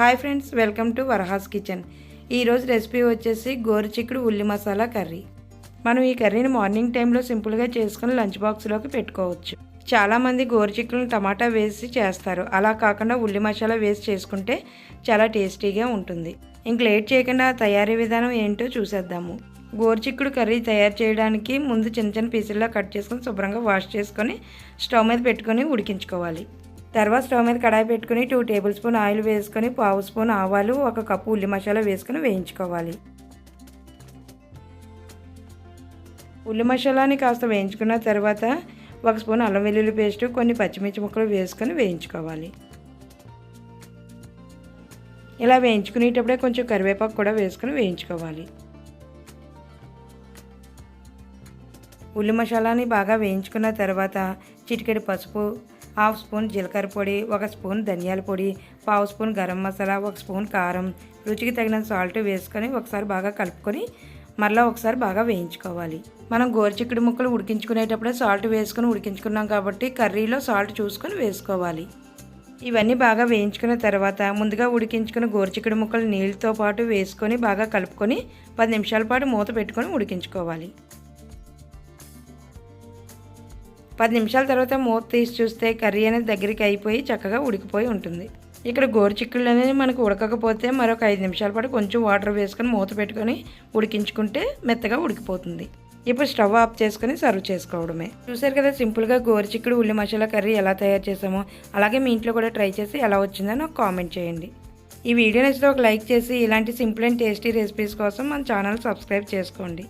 Hi friends welcome to Varahas kitchen. ఈరోజు recipe వచ్చేసి గోరుచిక్కుడు ఉల్లి మసాలా కర్రీ. మనం ఈ కర్రీని మార్నింగ్ టైంలో సింపుల్గా చేసుకుని లంచ్ బాక్స్లోకి పెట్టుకోవచ్చు. చాలామంది గోరుచిక్కులను టమాటా వేసి చేస్తారు. అలా కాకుండా ఉల్లి మసాలా వేసి చేసుకుంటే చాలా టేస్టీగా ఉంటుంది. ఇంక లేట్ చేయకుండా ఆ తయారీ విధానం ఏంటో చూసేద్దాము. గోరుచిక్కుడు కర్రీ తయారు చేయడానికి ముందు చిన్న చిన్న పీసుల్లో కట్ చేసుకొని శుభ్రంగా వాష్ చేసుకొని స్టవ్ మీద పెట్టుకొని ఉడికించుకోవాలి. తర్వాత స్టవ్ మీద కడాయి పెట్టుకుని టూ టేబుల్ స్పూన్ ఆయిల్ వేసుకొని పావు స్పూన్ ఆవాలు ఒక కప్పు ఉల్లి మసాలా వేసుకొని వేయించుకోవాలి. ఉల్లి మసాలాని కాస్త వేయించుకున్న తర్వాత ఒక స్పూన్ అల్లం వెల్లుల్లి పేస్ట్ కొన్ని పచ్చిమిర్చి ముక్కలు వేసుకొని వేయించుకోవాలి. ఇలా వేయించుకునేటప్పుడే కొంచెం కరివేపాకు కూడా వేసుకొని వేయించుకోవాలి. ఉల్లి మసాలాని బాగా వేయించుకున్న తర్వాత చిటికెడు పసుపు హాఫ్ స్పూన్ జీలకర్ర పొడి ఒక స్పూన్ ధనియాల పొడి పావు స్పూన్ గరం మసాలా ఒక స్పూన్ కారం. రుచికి తగిన సాల్ట్ వేసుకొని ఒకసారి బాగా కలుపుకొని మరలా ఒకసారి బాగా వేయించుకోవాలి. మనం గోరుచిక్కుడు ముక్కలు ఉడికించుకునేటప్పుడే సాల్ట్ వేసుకొని ఉడికించుకున్నాం కాబట్టి కర్రీలో సాల్ట్ చూసుకొని వేసుకోవాలి. ఇవన్నీ బాగా వేయించుకున్న తర్వాత ముందుగా ఉడికించుకున్న గోరుచిక్కుడు ముక్కలు నీళ్ళతో పాటు వేసుకొని బాగా కలుపుకొని పది నిమిషాల పాటు మూత పెట్టుకొని ఉడికించుకోవాలి. పది నిమిషాల తర్వాత మూత తీసి చూస్తే కర్రీ అనేది దగ్గరికి అయిపోయి చక్కగా ఉడికిపోయి ఉంటుంది. ఇక్కడ గోరుచిక్కుళ్ళు అనేది మనకు ఉడకకపోతే మరొక ఐదు నిమిషాల పాటు కొంచెం వాటర్ వేసుకొని మూత పెట్టుకొని ఉడికించుకుంటే మెత్తగా ఉడికిపోతుంది. ఇప్పుడు స్టవ్ ఆఫ్ చేసుకుని సర్వ్ చేసుకోవడమే. చూసారు కదా సింపుల్గా గోరుచిక్కుడు ఉల్లి మసాలా కర్రీ ఎలా తయారు చేసామో అలాగే మీ ఇంట్లో కూడా ట్రై చేసి ఎలా వచ్చిందో నాకు కామెంట్ చేయండి. ఈ వీడియో నచ్చితే ఒక లైక్ చేసి ఇలాంటి సింపుల్ అండ్ టేస్టీ రెసిపీస్ కోసం మన ఛానల్ సబ్స్క్రైబ్ చేసుకోండి.